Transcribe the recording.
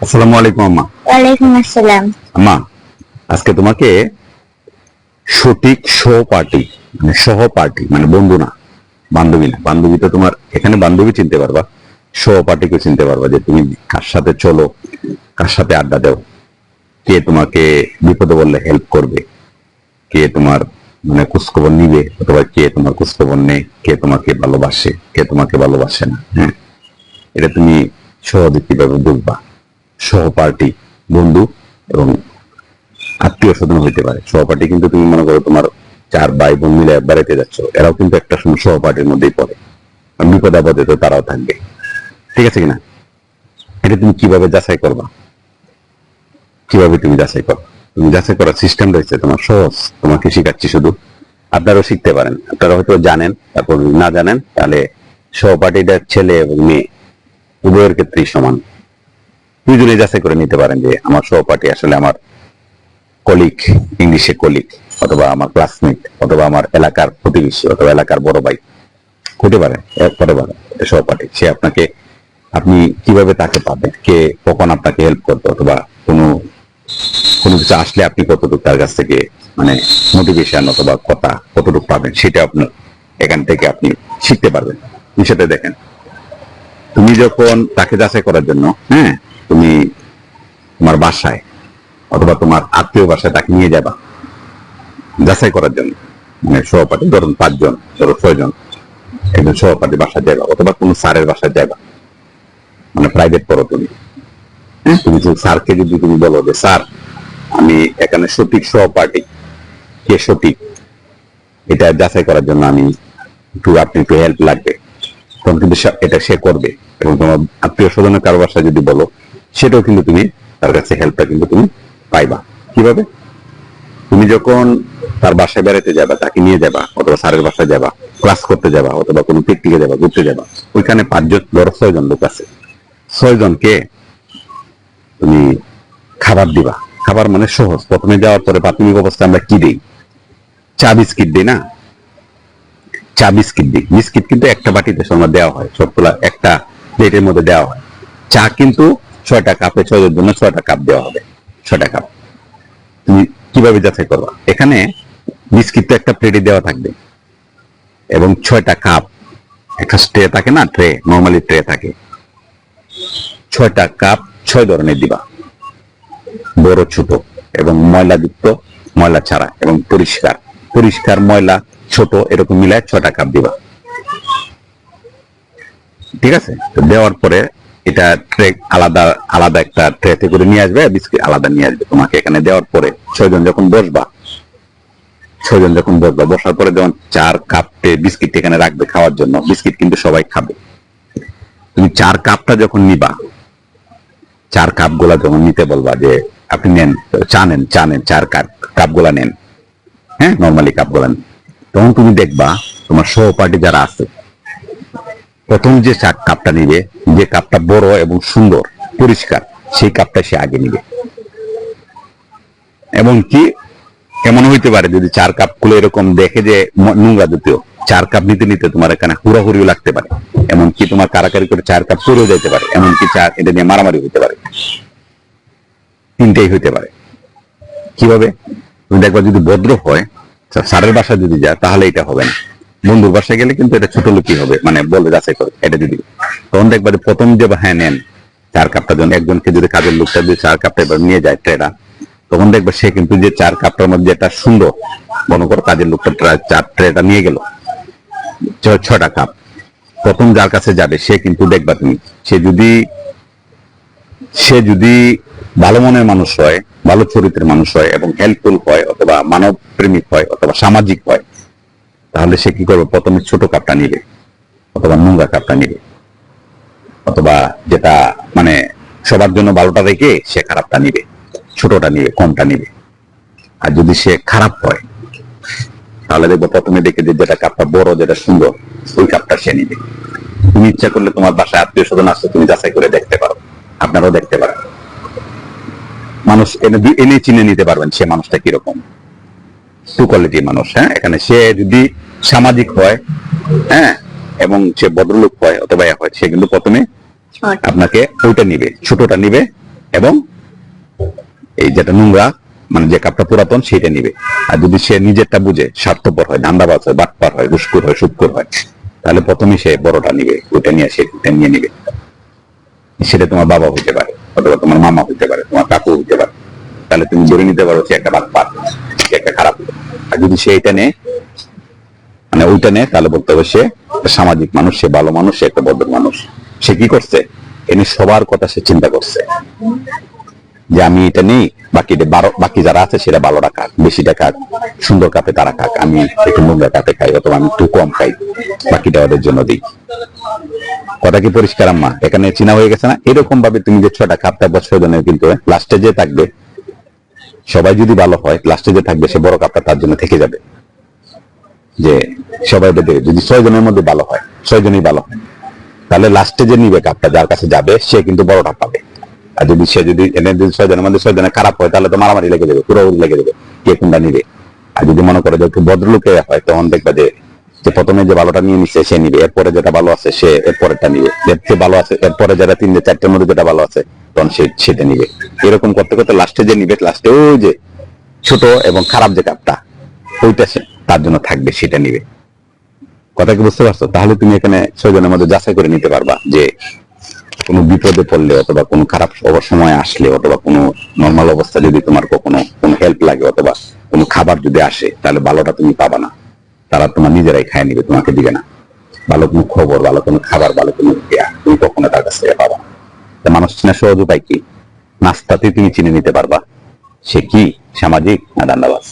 আসসালামু আলাইকুম আম্মা। ওয়ালাইকুম আসসালাম। আম্মা আজকে তোমাকে সঠিক সহপাঠী মানে সহপাঠী মানে বন্ধু না বান্ধবী না বান্ধবী তো তোমার এখানে বান্ধবী চিনতে পারবা সহপাঠীকে চিনতে পারবা যে তুমি কার সাথে চলো কার সাথে আড্ডা দাও কে তোমাকে বিপদে বললে হেল্প করবে কে তোমার মানে খোঁজখবর নিবে অথবা কে তোমার খোঁজখবর নেই কে তোমাকে ভালোবাসে কে তোমাকে ভালোবাসে না হ্যাঁ? এটা তুমি সহজে কীভাবে বুঝবা? সহপাঠী বন্ধু এবং আত্মীয় স্বজন হইতে পারে। সহপাঠী কিন্তু তুমি মনে করো তোমার চার ভাই বোন মিলে বেড়াতে যাচ্ছ। এরাও কিন্তু একটা সময় সহপাঠীর মধ্যেই পড়ে। বিপদ আপদে তো তারাও থাকবে। ঠিক আছে কিনা? এটা তুমি কীভাবে যাচাই করবা? কীভাবে তুমি যাচাই করো? তুমি যাচাই করার সিস্টেম রয়েছে তোমার সহজ। তোমাকে শিখাচ্ছি শুধু। আপনারাও শিখতে পারেন। আপনারা হয়তো জানেন, তারপর না জানেন, তাহলে সহপাঠীদের ছেলে এবং মেয়ে উভয়ের ক্ষেত্রেই সমান। দুজনে যাচাই করে নিতে পারেন যে আমার সহপাঠী আসলে আমার কলিগ ইংলিশে কলিগ অথবা আমার ক্লাসমেট অথবা আমার এলাকার প্রতিবেশী, অথবা এলাকার বড় ভাই। হতে পারে হতে পারে সহপাঠী। সে আপনাকে, আপনি কীভাবে তাকে পাবেন? কে কখন আপনাকে হেল্প করবে? অথবা কোনো কোনো কিছু আসলে আপনি কতটুকু তার কাছ থেকে মানে মোটিভেশন অথবা কথা কতটুকু পাবেন, সেটা আপনার এখান থেকে আপনি শিখতে পারবেন। বিষয়টা দেখেন, তুমি যখন তাকে যাচাই করার জন্য হ্যাঁ তুমি তোমার বাসায় অথবা তোমার আত্মীয় বাসায় তাকে নিয়ে যাবা। যাচাই করার জন্য। মানে সহপাঠী ধরুন পাঁচজন ধরো ছয়জন। একজন সহপাঠী বাসায় যাবা অথবা কোনো স্যারের বাসায় যাবা মানে প্রাইভেট পড়ো তুমি। হ্যাঁ? তুমি স্যারকে যদি তুমি বলো যে, স্যার, আমি এখানে সঠিক সহপাঠী। কে সঠিক? এটা যাচাই করার জন্য আমি একটু আপনি একটু হেল্প লাগবে। তখন কিন্তু এটা সে করবে। এবং তোমার আত্মীয় স্বজনের কারও বাসায় যদি বলো সেটাও কিন্তু তুমি তার কাছে হেল্পটা কিন্তু তুমি পাইবা। কীভাবে? তুমি যখন তার বাসায় বেড়াতে যাবা, তাকে নিয়ে যাবা, অথবা স্যারের বাসায় যাবা ক্লাস করতে যাবা, অথবা কোনো পিকনিকে যাবা, ঘুরতে যাবা, ওইখানে পাঁচজন, ধরো ছয়জন লোক আছে। ছয়জনকে তুমি খাবার দিবা। খাবার মানে সহজ। প্রথমে যাওয়ার পরে প্রাথমিক অবস্থায় আমরা কি দিই? চা বিস্কিট দিই না? চা বিস্কিট দিই। বিস্কিট কিন্তু একটা বাটিতে সময় দেওয়া হয়। সবগুলা একটা প্লেটের মধ্যে দেওয়া হয়। চা কিন্তু ছয়টা কাপে ছয়জন জন্য ছয়টা কাপ দেওয়া হবে, ছয়টা কাপ। তুমি কীভাবে যাচাই করবা? এখানে বিস্কিট একটা প্লেটে দেওয়া থাকবে এবং ছয়টা কাপ, একটা ট্রে থাকে না ট্রে নর্মালি ট্রে থাকে। ছয়টা কাপ ছয় ধরনের দিবা, বড়, ছোট এবং ময়লাযুক্ত, ময়লা ছাড়া এবং পরিষ্কার। পরিষ্কার, ময়লা, ছোট, এরকম মিলায় ছয়টা কাপ দিবা। ঠিক আছে? দেওয়ার পরে এটা ট্রে আলাদা আলাদা একটা ট্রেতে করে নিয়ে আসবে, বিস্কিট আলাদা নিয়ে আসবে তোমাকে এখানে দেওয়ার পরে ছয়জন যখন বসবা, ছয়জন যখন বসবা, বসার পরে যখন চার কাপে বিস্কিট এখানে রাখবে খাওয়ার জন্য, বিস্কিট কিন্তু সবাই খাবে। তুমি চার কাপটা যখন নিবা, চার কাপগুলা যখন নিতে বলবা যে, আপনি নেন, চা নেন চা নেন, চার কাপ কাপগুলা নেন। হ্যাঁ নর্মালি কাপগুলা নেন। তখন তুমি দেখবা তোমার সহপাঠী যারা আছে প্রথম যে কাপটা নিবে, যে কাপটা বড় এবং সুন্দর, পরিষ্কার, সেই কাপটা সে আগে নিবে। এবং কি? এমন হইতে পারে যদি চার কাপগুলো এরকম দেখে যে নোংরা দ্বিতীয় চার কাপ নিতে নিতে তোমার এখানে হুড়াহুড়িও লাগতে পারে। এমনকি তোমার কারাকারি করে চার কাপ চলেও যেতে পারে। এমনকি চার এটা নিয়ে মারামারি হইতে পারে। তিনটেই হইতে পারে। কীভাবে? তুমি দেখবা যদি ভদ্র হয় তা স্যারের বাসায় যদি যায়, তাহলে এটা হবে না। বন্ধুর বাসায় গেলে কিন্তু এটা ছোট লোকই হবে মানে বলে যাচাই করে, এটা যদি। তখন দেখবা যে প্রথম যে হ্যাঁ নেন, চার কাপটা যখন একজনকে যদি কাজের লোকটা যদি চার কাপটা এবার নিয়ে যায় ট্রেটা তখন দেখবে সে কিন্তু যে চার কাপটার মধ্যে যেটা সুন্দর, মনে করো কাজের লোকটা চার ট্রেটা নিয়ে গেল ছটা কাপ। প্রথম যার কাছে যাবে, সে কিন্তু দেখবা তুমি, সে যদি সে যদি ভালো মনের মানুষ হয়, ভালো চরিত্রের মানুষ হয়, এবং হেল্পফুল হয়, অথবা মানব প্রেমিক হয়, অথবা সামাজিক হয় তাহলে সে কি করবে? প্রথমে ছোট কাপটা নিবে, অথবা নোংরা কাপটা নিবে, অথবা যেটা মানে সবার জন্য ভালোটা রেখে সে খারাপটা নিবে, ছোটটা নিবে, কমটা নিবে। আর যদি সে খারাপ হয়, তাহলে দেখব প্রথমে দেখে যে যেটা কাপটা বড়, যেটা সুন্দর, ওই কাপটা সে নিবে। তুমি ইচ্ছা করলে তোমার বাসায় আত্মীয় স্বজন আসছে তুমি যাচাই করে দেখতে পারো, আপনারাও দেখতে পারেন। মানুষ এনে এনে চিনে নিতে পারবেন সে মানুষটা কীরকম। টু কোয়ালিটির মানুষ হ্যাঁ? এখানে সে যদি সামাজিক হয় হ্যাঁ? এবং সে ভদ্রলোক হয় অথবা হয় সে কিন্তু প্রথমে আপনাকে ওইটা নিবে ছোটটা নিবে এবং এই যেটা নোংরা মানে যে কাপটা পুরাতন সেটা নিবে। আর যদি সে নিজেরটা বুঝে স্বার্থপর হয় ধান্দাবাজ হয় বাটপার হয় ঘুষখোর হয় সুৎখোর হয় তাহলে প্রথমে সে বড়টা নিবে ওইটা নিয়ে সে ওইটা নিয়ে নিবে। সেটা তোমার বাবা হইতে পারে অথবা তোমার মামা হইতে পারে তোমার কাকু হইতে পারে। তাহলে তুমি ধরে নিতে পারো সে একটা বাটপার সে একটা খারাপ লোক। আর যদি সে এটা নেয় মানে ওইটা নেয়, তাহলে বলতে হবে সে সামাজিক মানুষ, সে ভালো মানুষ, সে একটা ভদ্র মানুষ। সে কি করছে? এনে সবার কথা সে চিন্তা করছে। যে আমি এটা নেই, বাকি বাকি যারা আছে সেটা ভালোটা খাক বেশিটা খাক সুন্দর কাপে তারা খাক আমি একটু নোংরা কাপে খাই, অথবা আমি একটু কম খাই, বাকিটা ওদের জন্য দিই। কথা কি পরিষ্কার, আম্মা? এখানে চিনা হয়ে গেছে না? এরকম ভাবে তুমি যে ছটা কাপ থাকবে ছয় জনের কিন্তু লাস্টে যে থাকবে সবাই যদি ভালো হয় লাস্টে যে থাকবে, সে বড় কাপটা তার জন্য থেকে যাবে। যে সবাই যদি ছয় জনের মধ্যে ভালো হয়, ছয় জনই ভালো হয়। তাহলে লাস্টে যে নিবে কাপটা, যার কাছে যাবে, সে কিন্তু বড়টা পাবে। আর যদি সে যদি এনে যদি ছয় জনের মধ্যে ছয় জনের খারাপ হয়, তাহলে তো মারামারি লেগে যাবে, পুরো লেগে যাবে, কে কোনটা নিবে? আর যদি মনে করে যে একটু ভদ্রলোকে হয়, তখন দেখবে যে যে প্রথমে যে ভালোটা নিয়ে নিচ্ছে, সে নিবে। এরপরে যেটা ভালো আছে, সে এরপরেরটা নিবে। চেয়ে ভালো আছে, এরপরে যেটা তিনটে চারটের মধ্যে যেটা ভালো আছে, তখন সে সেটা নিবে। এরকম করতে করতে লাস্টে যে নিবে লাস্টে ওই যে ছোট এবং খারাপ যে কাপটা, ওইটা তার জন্য থাকবে, সেটা নিবে। কথা কি বুঝতে পারছ? তাহলে তুমি এখানে ছয়জনের মধ্যে যাচাই করে নিতে পারবা যে কোনো বিপদে পড়লে অথবা কোনো খারাপ সময় আসলে অথবা কোনো নর্মাল অবস্থা যদি তোমার কখনো কোনো হেল্প লাগে অথবা কোনো খাবার যদি আসে, তাহলে ভালোটা তুমি পাবা না। তারা তোমার নিজেরাই খায় নিবে, তোমাকে দিবে না। ভালো কোনো খবর, ভালো কোনো খাবার, ভালো কোনো তুমি কখনো তার কাছ থেকে পাবা মানুষ চেনা সহজ উপায় কি? নাস্তাতে তুমি চিনে নিতে পারবা। সে কি? সামাজিক না দান্দাবাজ?